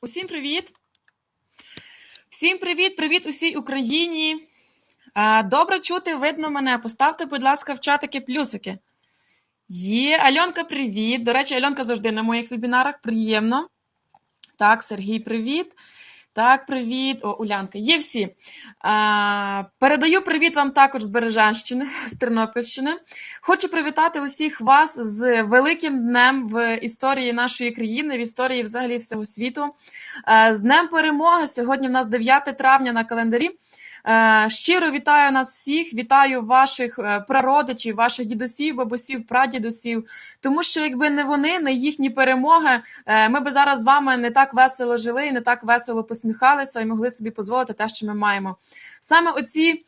Усім привіт! Всім привіт, привіт усій Україні. Добре чути, видно мене. Поставте, будь ласка, в чатики плюсики. Є, Альонка, привіт. До речі, Альонка завжди на моїх вебінарах. Приємно. Так, Сергій, привіт. Так, привіт. О, Улянка. Є всі. А, передаю привіт вам також з Бережанщини, з Тернопільщини. Хочу привітати усіх вас з великим днем в історії нашої країни, в історії взагалі всього світу. З Днем Перемоги! Сьогодні в нас 9 травня на календарі. Е, Щиро вітаю нас всіх, вітаю ваших е, прародичів, ваших дідусів, бабусів, прадідусів. Тому що якби не вони, не їхні перемоги, е, ми би зараз з вами не так весело жили і не так весело посміхалися і могли собі дозволити те, що ми маємо. Саме оці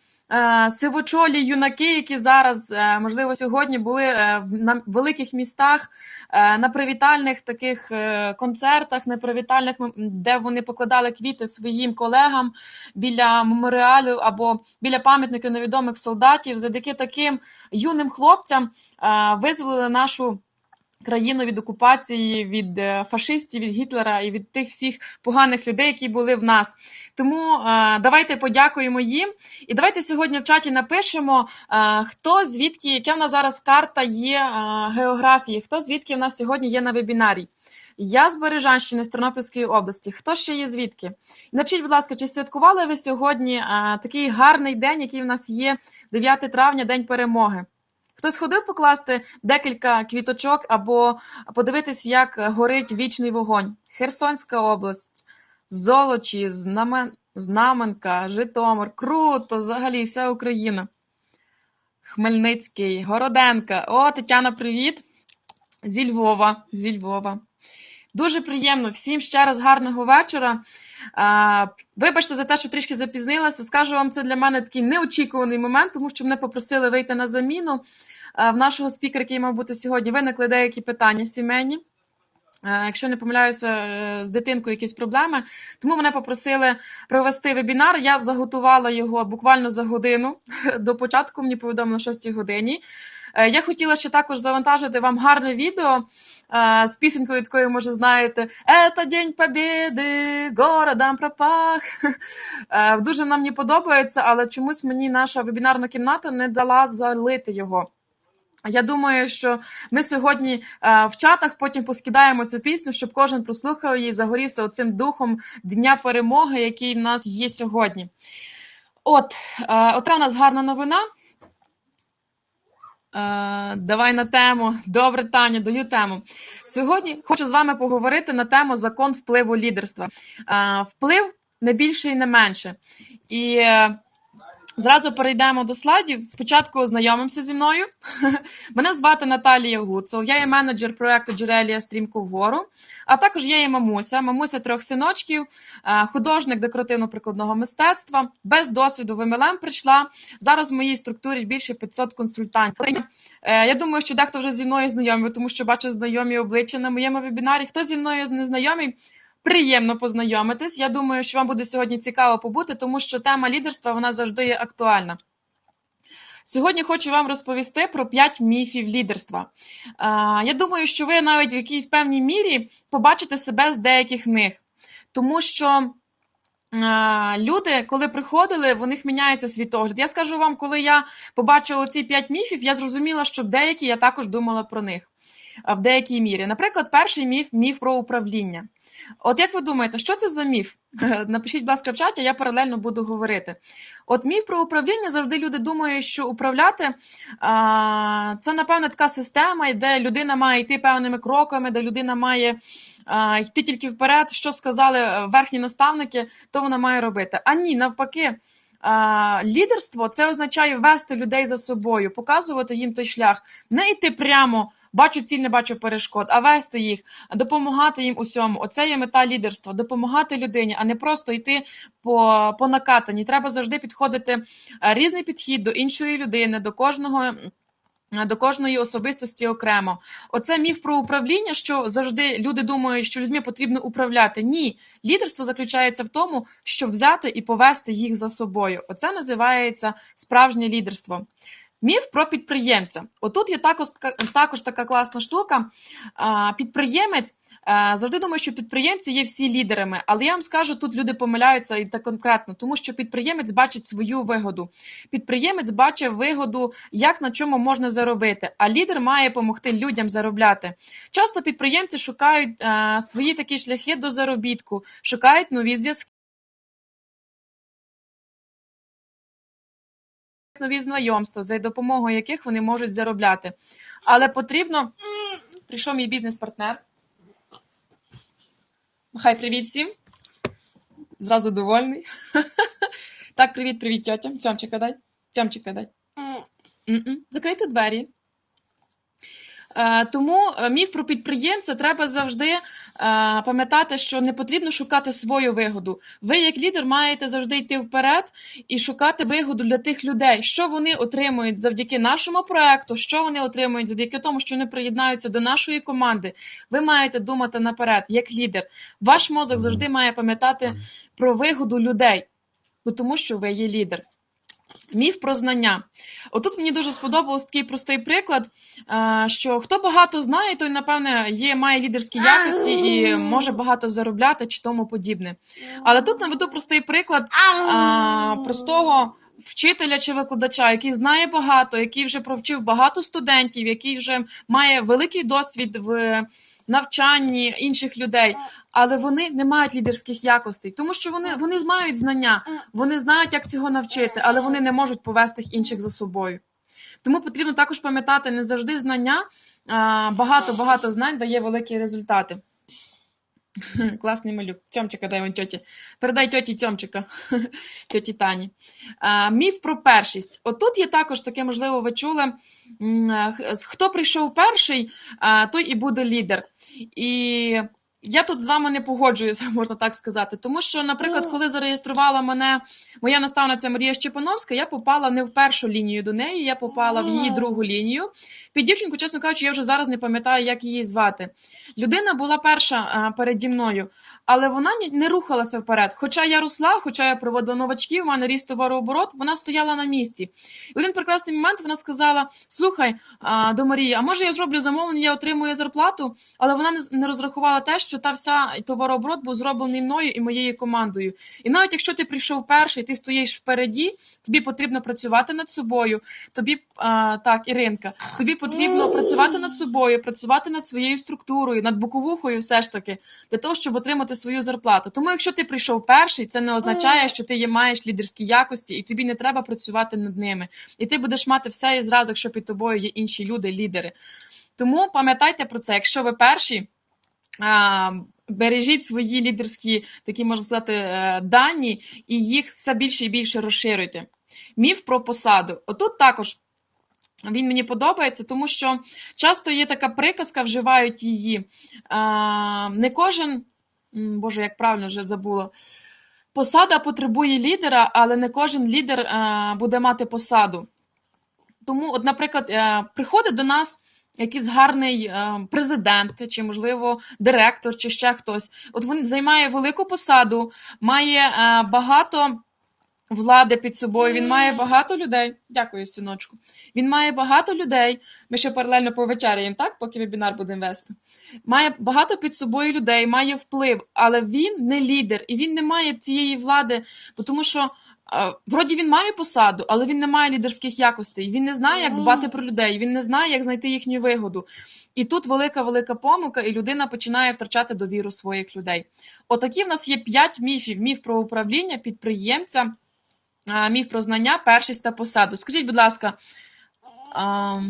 сивочолі юнаки, які зараз, е, можливо, сьогодні були е, на великих містах, е, на привітальних таких е, концертах, на привітальних, де вони покладали квіти своїм колегам біля меморіалу або біля пам'ятників невідомих солдатів, завдяки таким юним хлопцям е, визволили нашу. Країну від окупації, від е, фашистів, від Гітлера і від тих всіх поганих людей, які були в нас. Тому е, давайте подякуємо їм. І давайте сьогодні в чаті напишемо, е, хто звідки, яка в нас зараз карта є е, географії, хто звідки в нас сьогодні є на вебінарі. Я з Бережанщини, з Тернопільської області. Хто ще є звідки? Напишіть, будь ласка, чи святкували ви сьогодні е, такий гарний день, який в нас є 9 травня, День перемоги? Хтось ходив покласти декілька квіточок або подивитись, як горить вічний вогонь. Херсонська область, Золочі, Знамен... Знаменка, Житомир. Круто, взагалі, вся Україна. Хмельницький, Городенка. О, Тетяна, привіт. Зі Львова, зі Львова. Дуже приємно. Всім ще раз гарного вечора. Вибачте за те, що трішки запізнилася. Скажу вам, це для мене такий неочікуваний момент, тому що мене попросили вийти на заміну. В нашого спікера, який мав бути сьогодні, виникли деякі питання сімейні. Е, Якщо не помиляюся, е, з дитинкою якісь проблеми, тому мене попросили провести вебінар. Я заготувала його буквально за годину до початку. Мені повідомили о 6 годині. Е, Я хотіла ще також завантажити вам гарне відео з пісенькою, такою, може, знаєте, «Это День Побєди, городом пропах. Дуже нам мені подобається, але чомусь мені наша вебінарна кімната не дала залити його. Я думаю, що ми сьогодні е, в чатах потім поскидаємо цю пісню, щоб кожен прослухав її, загорівся оцим духом Дня перемоги, який в нас є сьогодні. От, е, ота у нас гарна новина. Е, давай на тему. Добре, Таня, даю тему. Сьогодні хочу з вами поговорити на тему закон впливу лідерства. Вплив не більше і не менше. І Зразу перейдемо до слайдів. Спочатку ознайомимося зі мною. Мене звати Наталія Гуцул, я є менеджер проекту Джерелія Стрімко вгору, а також я є мамуся, мамуся трьох синочків, е, художник декоративно-прикладного мистецтва. Без досвіду в МЛМ прийшла. Зараз в моїй структурі більше 500 консультантів. Е, Я думаю, що дехто вже зі мною знайомий, тому що бачу знайомі обличчя на моєму вебінарі. Хто зі мною не знайомий? Приємно познайомитись. Я думаю, що вам буде сьогодні цікаво побути, тому що тема лідерства вона завжди є актуальна. Сьогодні хочу вам розповісти про 5 міфів лідерства. Я думаю, що ви навіть в якій певній мірі побачите себе з деяких них, тому що люди, коли приходили, в них міняється світогляд. Я скажу вам, коли я побачила ці 5 міфів, я зрозуміла, що деякі я також думала про них в деякій мірі. Наприклад, перший міф міф про управління. От як ви думаєте, що це за міф? Напишіть, будь ласка, в чаті, я паралельно буду говорити. От міф про управління завжди люди думають, що управляти це, напевно, така система, де людина має йти певними кроками, де людина має йти тільки вперед, що сказали е, верхні наставники, то вона має робити. А ні, навпаки. Лідерство це означає вести людей за собою, показувати їм той шлях, не йти прямо, бачу ціль, не бачу перешкод, а вести їх, допомагати їм усьому. Оце є мета лідерства допомагати людині, а не просто йти по, по накатанні. Треба завжди підходити е, різний підхід до іншої людини, до кожного. До кожної особистості окремо. Оце міф про управління, що завжди люди думають, що людьми потрібно управляти. Ні, лідерство заключається в тому, щоб взяти і повести їх за собою. Оце називається справжнє лідерство. Міф про підприємця. Отут є також, також така класна штука. Підприємець завжди думає, що підприємці є всі лідерами, але я вам скажу, тут люди помиляються і так конкретно, тому що підприємець бачить свою вигоду. Підприємець бачить вигоду, як на чому можна заробити, а лідер має допомогти людям заробляти. Часто підприємці шукають свої такі шляхи до заробітку, шукають нові зв'язки. Нові знайомства, за допомогою яких вони можуть заробляти. Але потрібно. Прийшов мій бізнес-партнер. Хай привіт всім. Зразу довольний. Так, привіт, привіт, тьотя. Цьомчика дай. Цьомчика дай. М-м. Закрийте двері. Е, Тому е, міф про підприємця треба завжди е, пам'ятати, що не потрібно шукати свою вигоду. Ви, як лідер, маєте завжди йти вперед і шукати вигоду для тих людей, що вони отримують завдяки нашому проекту, що вони отримують завдяки тому, що вони приєднаються до нашої команди. Ви маєте думати наперед, як лідер. Ваш мозок завжди має пам'ятати про вигоду людей, тому що ви є лідер. Міф про знання. Отут мені дуже сподобався такий простий приклад, що хто багато знає, той, напевне, є, має лідерські якості і може багато заробляти чи тому подібне. Але тут наведу простий приклад простого вчителя чи викладача, який знає багато, який вже провчив багато студентів, який вже має великий досвід в навчанні інших людей, але вони не мають лідерських якостей, тому що вони, вони мають знання, вони знають, як цього навчити, але вони не можуть повести інших за собою. Тому потрібно також пам'ятати, не завжди знання, багато-багато знань дає великі результати. Класний малюк. Тьомчика дай вон тьоті. Передай тьоті Тьомчика, тьоті Тані. А, міф про першість. Отут є також таке, можливо, ви чули. Хто прийшов перший, той і буде лідер. І я тут з вами не погоджуюся, можна так сказати. Тому що, наприклад, коли зареєструвала мене моя наставниця Марія Щепановська, я попала не в першу лінію до неї, я попала в її другу лінію. Під дівчинку, чесно кажучи, я вже зараз не пам'ятаю, як її звати. Людина була перша а, переді мною, але вона не рухалася вперед. Хоча я росла, хоча я проводила новачків, у мене ріс товарооборот, вона стояла на місці. І в один прекрасний момент вона сказала: Слухай, до Марії, а може я зроблю замовлення, я отримую зарплату, але вона не розрахувала те, що та вся товарооборот був зроблений мною і моєю командою. І навіть якщо ти прийшов перший, ти стоїш впереді, тобі потрібно працювати над собою. Тобі а, так, Іринка, тобі потрібно працювати над собою, працювати над своєю структурою, над боковухою, все ж таки, для того, щоб отримати свою зарплату. Тому, якщо ти прийшов перший, це не означає, що ти є маєш лідерські якості, і тобі не треба працювати над ними. І ти будеш мати все і зразу, якщо під тобою є інші люди, лідери. Тому пам'ятайте про це, якщо ви перші. А, бережіть свої лідерські, такі можна сказати, е, дані, і їх все більше і більше розширюйте. Міф про посаду. Отут також він мені подобається, тому що часто є така приказка, вживають її. Не кожен, боже, як правильно вже забула. Посада потребує лідера, але не кожен лідер буде мати посаду. Тому, от, наприклад, е, приходить до нас якийсь гарний е, президент, чи, можливо, директор, чи ще хтось. От він займає велику посаду, має е, багато влади під собою, він має багато людей. Дякую, синочку. Він має багато людей. Ми ще паралельно повечеряємо, так, поки вебінар будемо вести. Має багато під собою людей, має вплив, але він не лідер і він не має цієї влади, тому що. Вроді він має посаду, але він не має лідерських якостей. Він не знає, як дбати про людей, він не знає, як знайти їхню вигоду. І тут велика велика помилка, і людина починає втрачати довіру своїх людей. Отакі в нас є п'ять міфів: міф про управління, підприємця, міф про знання, першість та посаду. Скажіть, будь ласка, а,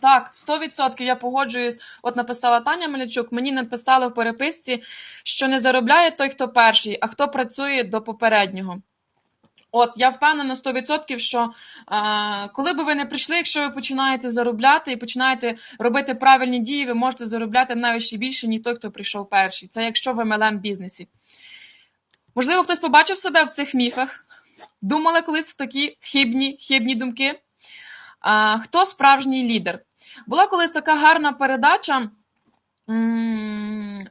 так, 100% я погоджуюсь. От написала Таня Мелячук, мені написали в переписці, що не заробляє той, хто перший, а хто працює до попереднього. От, я впевнена 100%, що а, коли би ви не прийшли, якщо ви починаєте заробляти і починаєте робити правильні дії, ви можете заробляти навіть ще більше, ніж той, хто прийшов перший. Це якщо в MLM бізнесі. Можливо, хтось побачив себе в цих міфах, думали колись такі хибні, хибні думки. А, хто справжній лідер? Була колись така гарна передача,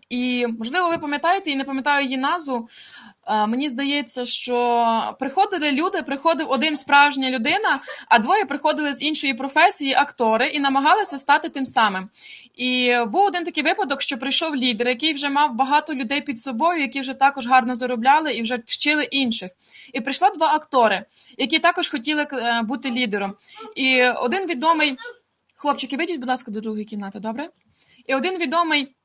і, можливо, ви пам'ятаєте і не пам'ятаю її назву. е, мені здається, що приходили люди, приходив один справжня людина, а двоє приходили з іншої професії, актори, і намагалися стати тим самим. І був один такий випадок, що прийшов лідер, який вже мав багато людей під собою, які вже також гарно заробляли і вже вчили інших. І прийшло два актори, які також хотіли е, бути лідером. І один відомий хлопчики, вийдіть, будь ласка, до другої кімнати, добре? І один відомий.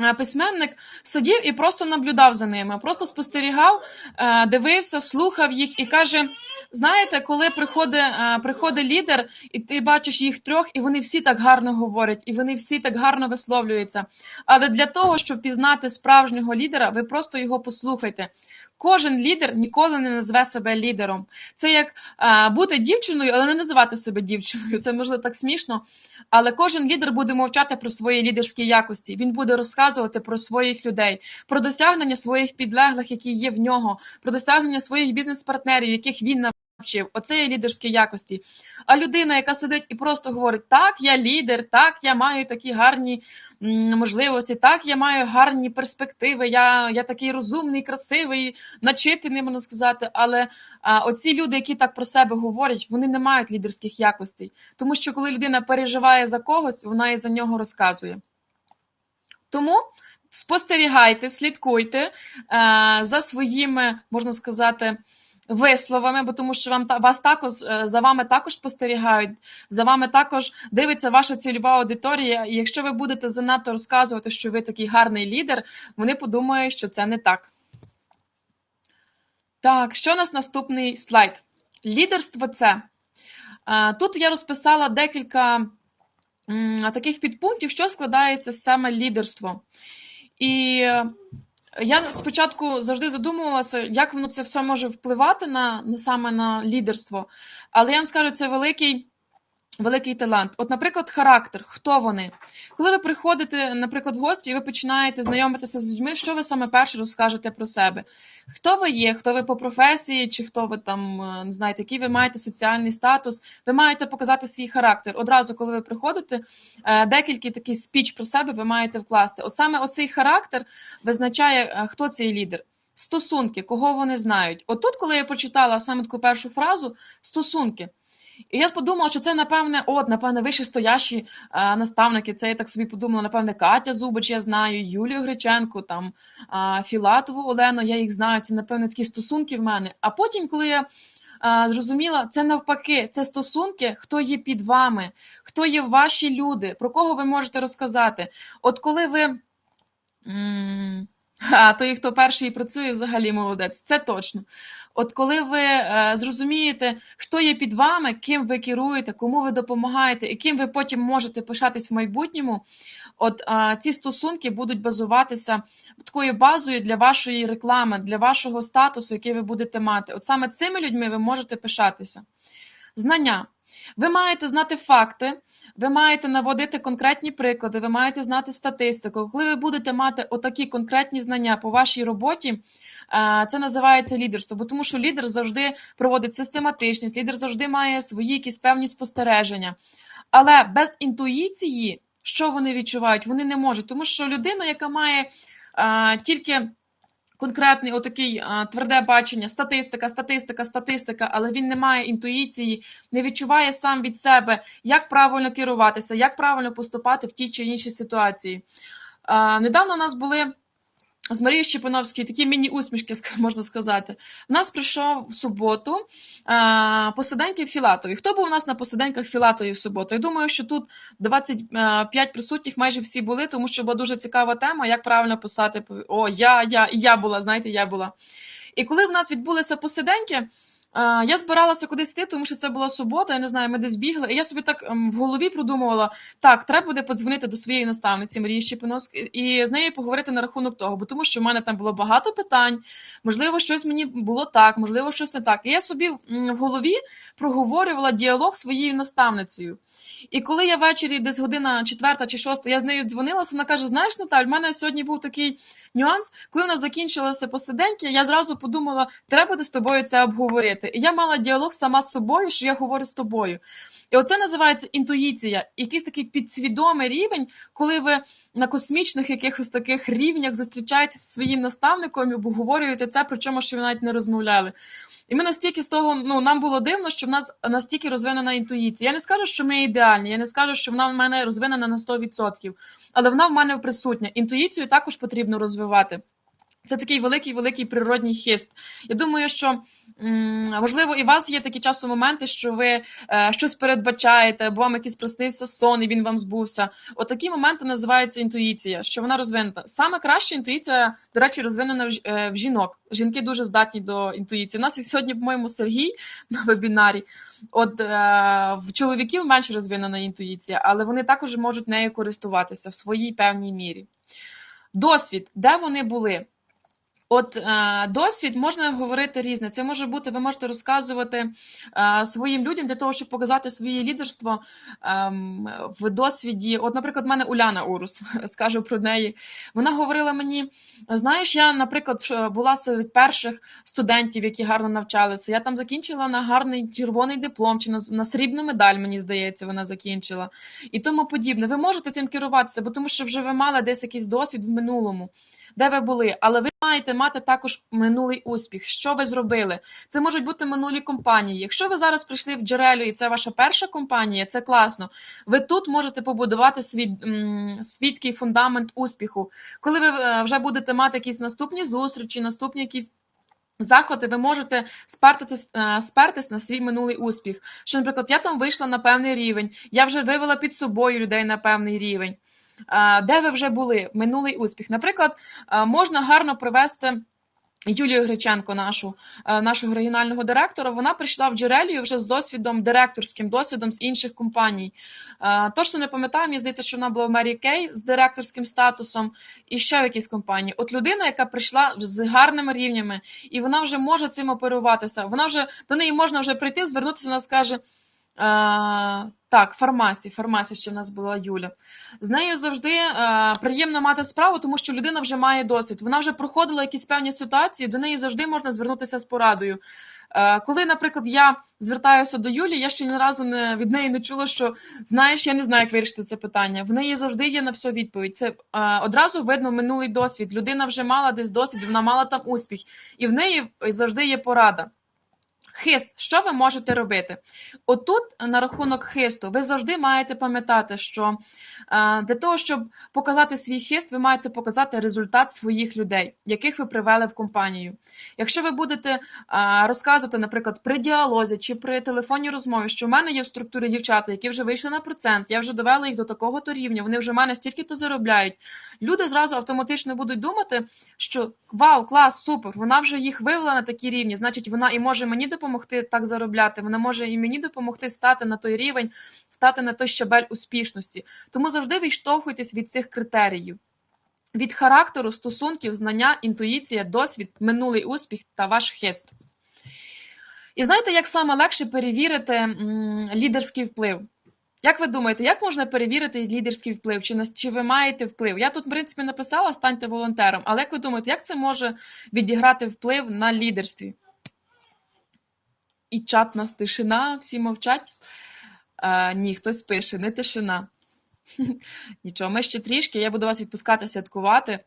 е, Письменник сидів і просто наблюдав за ними, просто спостерігав, е, дивився, слухав їх і каже: знаєте, коли приходить, е, приходить лідер, і ти бачиш їх трьох, і вони всі так гарно говорять, і вони всі так гарно висловлюються. Але для того, щоб пізнати справжнього лідера, ви просто його послухайте. Кожен лідер ніколи не назве себе лідером. Це як е, бути дівчиною, але не називати себе дівчиною. Це можливо так смішно. Але кожен лідер буде мовчати про свої лідерські якості. Він буде розказувати про своїх людей, про досягнення своїх підлеглих, які є в нього, про досягнення своїх бізнес-партнерів, яких він навчив. Оце є лідерські якості. А людина, яка сидить і просто говорить: так, я лідер, так, я маю такі гарні можливості, так, я маю гарні перспективи, я, я такий розумний, красивий, начитаний, можна сказати. Але а, оці люди, які так про себе говорять, вони не мають лідерських якостей. Тому що коли людина переживає за когось, вона і за нього розказує. Тому спостерігайте, слідкуйте за своїми, можна сказати, висловами, бо тому що вам вас також е, за вами також спостерігають, за вами також дивиться ваша цільова аудиторія. І якщо ви будете занадто розказувати, що ви такий гарний лідер, вони подумають, що це не так. Так, що у нас наступний слайд? Лідерство це. Е, Тут я розписала декілька таких підпунктів, що складається саме лідерство. І я спочатку завжди задумувалася, як воно це все може впливати на, на саме на лідерство. Але я вам скажу, це великий, великий талант. От, наприклад, характер, хто вони? Коли ви приходите, наприклад, в гості, і ви починаєте знайомитися з людьми, що ви саме перше розкажете про себе? Хто ви є, хто ви по професії, чи хто ви там, е, не знаєте, який ви маєте соціальний статус, ви маєте показати свій характер. Одразу, коли ви приходите, е, декілька такий спіч про себе ви маєте вкласти. От саме оцей характер визначає, е, хто цей лідер. Стосунки, кого вони знають. От тут, коли я прочитала саме таку першу фразу, стосунки. І я подумала, що це, напевне, от, напевне, вищестоящі е, наставники. Це я так собі подумала, напевне, Катя Зубич, я знаю, Юлію Греченко, там, е, Філатову Олену, я їх знаю. Це, напевне, такі стосунки в мене. А потім, коли я е, зрозуміла, це навпаки, це стосунки, хто є під вами, хто є ваші люди, про кого ви можете розказати. От коли ви. А той, хто перший працює, взагалі молодець, це точно. От коли ви е, зрозумієте, хто є під вами, ким ви керуєте, кому ви допомагаєте, і ким ви потім можете пишатись в майбутньому, от е, ці стосунки будуть базуватися такою базою для вашої реклами, для вашого статусу, який ви будете мати. От саме цими людьми ви можете пишатися. Знання. Ви маєте знати факти, ви маєте наводити конкретні приклади, ви маєте знати статистику. Коли ви будете мати отакі конкретні знання по вашій роботі, е, це називається лідерство, бо тому що лідер завжди проводить систематичність, лідер завжди має свої якісь певні спостереження. Але без інтуїції, що вони відчувають, вони не можуть, тому що людина, яка має е, тільки конкретний отакий тверде бачення, статистика, статистика, статистика, але він не має інтуїції, не відчуває сам від себе, як правильно керуватися, як правильно поступати в тій чи іншій ситуації. Недавно у нас були з Марією Щепановською такі міні-усмішки, можна сказати. У нас прийшов в суботу а, посиденьки в Філатові. Хто був у нас на посиденьках Філатові в суботу? Я думаю, що тут 25 присутніх майже всі були, тому що була дуже цікава тема, як правильно писати. О, я, я, я була, знаєте, я була. І коли в нас відбулися посиденьки, я збиралася кудись йти, тому що це була субота, я не знаю, ми десь бігли. І я собі так ем, в голові продумувала, так, треба буде подзвонити до своєї наставниці Марії Щепиновської і з нею поговорити на рахунок того, бо тому що в мене там було багато питань, можливо, щось мені було так, можливо, щось не так. І я собі в голові проговорювала діалог своєю наставницею. І коли я ввечері, десь година четверта чи шоста, я з нею дзвонилася, вона каже: Знаєш, Наталь, в мене сьогодні був такий нюанс. Коли вона закінчилася посиденьки, я зразу подумала, треба з тобою це обговорити. І я мала діалог сама з собою, що я говорю з тобою. І оце називається інтуїція, якийсь такий підсвідомий рівень, коли ви на космічних якихось таких рівнях зустрічаєтеся зі своїм наставником і обговорюєте це, про чому ще ви навіть не розмовляли. І ми настільки з того, ну нам було дивно, що в нас настільки розвинена інтуїція. Я не скажу, що ми ідеальні, я не скажу, що вона в мене розвинена на 100%, але вона в мене присутня. Інтуїцію також потрібно розвивати. Це такий великий великий природній хист. Я думаю, що можливо і у вас є такі часу моменти, що ви е, щось передбачаєте, або вам якийсь приснився сон, і він вам збувся. От моменти називаються інтуїція, що вона розвинена. Саме краща інтуїція, до речі, розвинена в, е, жінок. Жінки дуже здатні до інтуїції. У нас сьогодні, по-моєму, Сергій на вебінарі. От е, в чоловіків менш розвинена інтуїція, але вони також можуть нею користуватися в своїй певній мірі. Досвід, де вони були? От е, досвід можна говорити різне. Це може бути, ви можете розказувати е, своїм людям для того, щоб показати своє лідерство ем, в досвіді. От, наприклад, в мене Уляна Урус, скажу про неї. Вона говорила мені: знаєш, я, наприклад, була серед перших студентів, які гарно навчалися. Я там закінчила на гарний червоний диплом чи на, срібну медаль, мені здається, вона закінчила. І тому подібне. Ви можете цим керуватися, бо тому що вже ви мали десь якийсь досвід в минулому де ви були, але ви маєте мати також минулий успіх. Що ви зробили? Це можуть бути минулі компанії. Якщо ви зараз прийшли в джерелю, і це ваша перша компанія, це класно. Ви тут можете побудувати свій свідкий фундамент успіху. Коли ви е, вже будете мати якісь наступні зустрічі, наступні якісь. Заходи, ви можете спертитись, е, спертись на свій минулий успіх. Що, наприклад, я там вийшла на певний рівень, я вже вивела під собою людей на певний рівень. Де ви вже були? Минулий успіх. Наприклад, можна гарно привести. Юлію Греченко, нашу, нашого регіонального директора, вона прийшла в джерелію вже з досвідом, директорським досвідом з інших компаній. Е, Точно не пам'ятаю, мені здається, що вона була в Мері Кей з директорським статусом і ще в якійсь компанії. От людина, яка прийшла з гарними рівнями, і вона вже може цим оперуватися. Вона вже до неї можна вже прийти, звернутися, вона скаже. Е, так, фармасі, фармасі ще в нас була Юля. З нею завжди е, приємно мати справу, тому що людина вже має досвід. Вона вже проходила якісь певні ситуації, до неї завжди можна звернутися з порадою. Е, коли, наприклад, я звертаюся до Юлі, я ще ні разу не, від неї не чула, що знаєш, я не знаю, як вирішити це питання. В неї завжди є на все відповідь. Це е, одразу видно минулий досвід. Людина вже мала десь досвід, вона мала там успіх, і в неї завжди є порада. Хист, що ви можете робити? Отут, на рахунок хисту, ви завжди маєте пам'ятати, що е, для того, щоб показати свій хист, ви маєте показати результат своїх людей, яких ви привели в компанію. Якщо ви будете е, розказувати, наприклад, при діалозі чи при телефонній розмові, що в мене є в структурі дівчата, які вже вийшли на процент, я вже довела їх до такого-то рівня, вони вже в мене стільки-то заробляють. Люди зразу автоматично будуть думати, що вау, клас, супер, вона вже їх вивела на такі рівні, значить, вона і може мені допомогти так заробляти, вона може і мені допомогти стати на той рівень, стати на той щабель успішності. Тому завжди відштовхуйтесь від цих критеріїв. Від характеру, стосунків, знання, інтуїція, досвід, минулий успіх та ваш хист. І знаєте, як саме легше перевірити лідерський вплив? Як ви думаєте, як можна перевірити лідерський вплив? Чи, чи ви маєте вплив? Я тут, в принципі, написала станьте волонтером, але як ви думаєте, як це може відіграти вплив на лідерстві? І чат нас тишина, всі мовчать. Е, ні, хтось пише, не тишина. Нічого, ми ще трішки, я буду вас відпускати святкувати.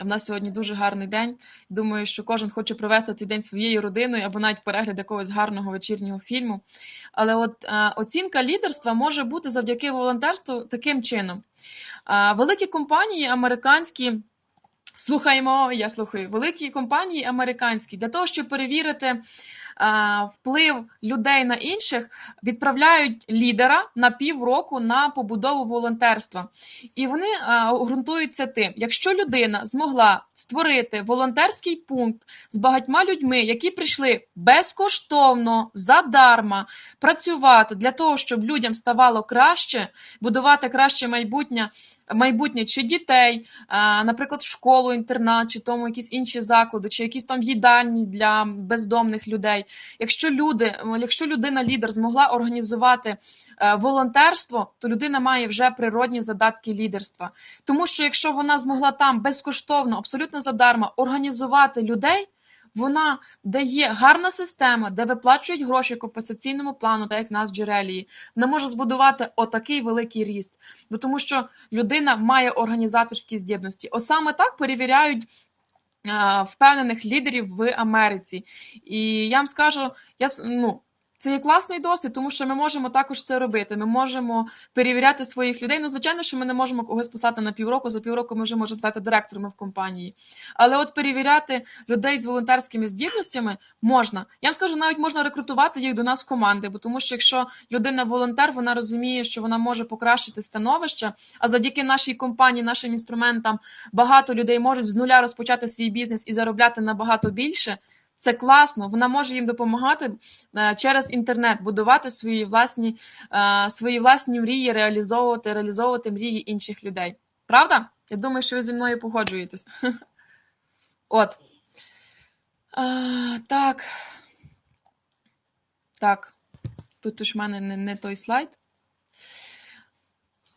В нас сьогодні дуже гарний день. Думаю, що кожен хоче провести цей день своєю родиною або навіть перегляд якогось гарного вечірнього фільму. Але от е, оцінка лідерства може бути завдяки волонтерству таким чином. Е, великі компанії американські. Слухаємо, я слухаю. Великі компанії американські для того, щоб перевірити вплив людей на інших, відправляють лідера на півроку на побудову волонтерства. І вони е, ґрунтуються тим, якщо людина змогла створити волонтерський пункт з багатьма людьми, які прийшли безкоштовно, задарма працювати для того, щоб людям ставало краще, будувати краще майбутнє. Майбутнє чи дітей, наприклад, в школу, інтернат, чи тому якісь інші заклади, чи якісь там їдальні для бездомних людей. Якщо люди, якщо людина лідер змогла організувати е, волонтерство, то людина має вже природні задатки лідерства. Тому що якщо вона змогла там безкоштовно, абсолютно задарма організувати людей, вона дає гарна система, де виплачують гроші компенсаційному плану, так як нас в джерелії, вона може збудувати отакий великий ріст. Бо тому що людина має організаторські здібності. О саме так перевіряють впевнених лідерів в Америці. І я вам скажу, я ну. Це є класний досвід, тому що ми можемо також це робити. Ми можемо перевіряти своїх людей. Ну, звичайно, що ми не можемо когось посадити на півроку. За півроку ми вже можемо стати директорами в компанії. Але от перевіряти людей з волонтерськими здібностями можна. Я вам скажу, навіть можна рекрутувати їх до нас в команди, бо тому що якщо людина волонтер, вона розуміє, що вона може покращити становище, а завдяки нашій компанії, нашим інструментам, багато людей можуть з нуля розпочати свій бізнес і заробляти набагато більше. Це класно, вона може їм допомагати е, через інтернет, будувати свої власні, е, свої власні мрії, реалізовувати, реалізовувати мрії інших людей. Правда? Я думаю, що ви зі мною погоджуєтесь. От. А, так. Так. Тут ж в мене не, не той слайд.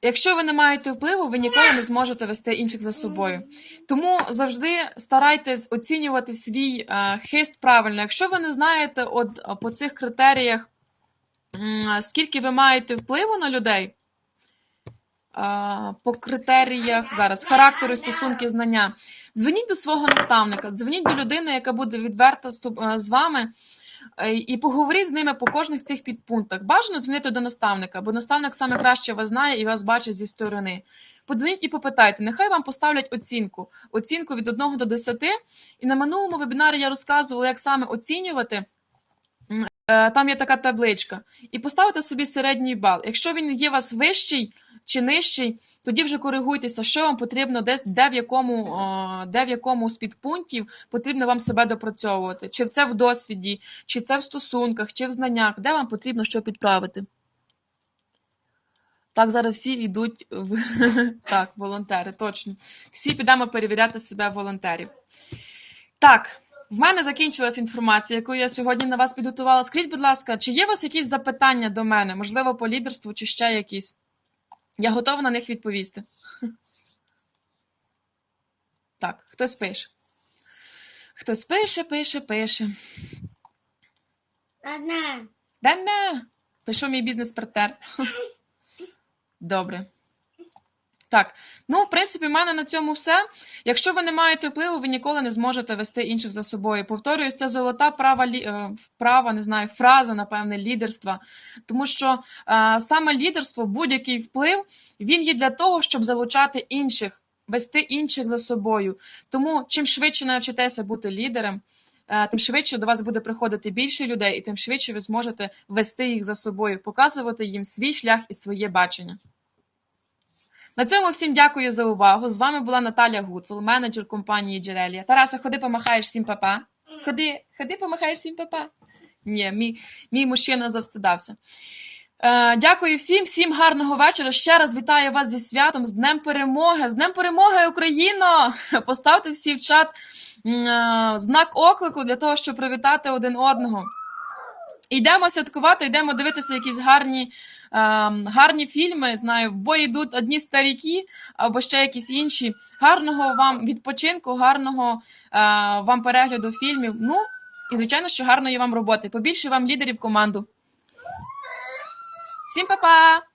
Якщо ви не маєте впливу, ви ніколи не зможете вести інших за собою. Тому завжди старайтесь оцінювати свій е, хист правильно. Якщо ви не знаєте от, е, по цих критеріях, м, скільки ви маєте впливу на людей, е, по критеріях зараз характеру, стосунки, знання, дзвоніть до свого наставника, дзвоніть до людини, яка буде відверта е, з вами. Е, І поговоріть з ними по кожних цих підпунктах. Бажано дзвонити до наставника, бо наставник саме краще вас знає і вас бачить зі сторони. Подзвоніть і попитайте, нехай вам поставлять оцінку. Оцінку від 1 до 10. І на минулому вебінарі я розказувала, як саме оцінювати. Е, Там є така табличка. І поставити собі середній бал. Якщо він є у вас вищий чи нижчий, тоді вже коригуйтеся, що вам потрібно десь, де в якому, о, де в якому з підпунктів потрібно вам себе допрацьовувати. Чи це в досвіді, чи це в стосунках, чи в знаннях, де вам потрібно що підправити. Так, зараз всі йдуть в так, волонтери, точно. Всі підемо перевіряти себе волонтерів. Так, в мене закінчилась інформація, яку я сьогодні на вас підготувала. Скажіть, будь ласка, чи є у вас якісь запитання до мене, можливо, по лідерству, чи ще якісь? Я готова на них відповісти. Так, хтось пише. Хтось пише, пише, пише. Одна. Да не, пішов мій бізнес-партнер. Добре. Так, ну, в принципі, в мене на цьому все. Якщо ви не маєте впливу, ви ніколи не зможете вести інших за собою. Повторююсь, це золота права, е, не знаю, фраза, напевне, лідерства. Тому що е, саме лідерство, будь-який вплив, він є для того, щоб залучати інших, вести інших за собою. Тому чим швидше навчитеся бути лідером, е, тим швидше до вас буде приходити більше людей, і тим швидше ви зможете вести їх за собою, показувати їм свій шлях і своє бачення. На цьому всім дякую за увагу. З вами була Наталя Гуцул, менеджер компанії Джерелія. Тараса, ходи помахаєш всім папа. Ходи, ходи, помахаєш всім папа. Ні, мій, мій мужчина завстидався. Е, дякую всім, всім гарного вечора. Ще раз вітаю вас зі святом, з Днем Перемоги. З Днем Перемоги, Україно! Поставте всі в чат е, знак оклику для того, щоб привітати один одного. Йдемо святкувати, йдемо дивитися якісь гарні, гарні фільми. Знаю, в бой йдуть одні старіки або ще якісь інші. Гарного вам відпочинку, гарного е, вам перегляду фільмів. Ну і звичайно, що гарної вам роботи. Побільше вам лідерів команду. Всім па-па!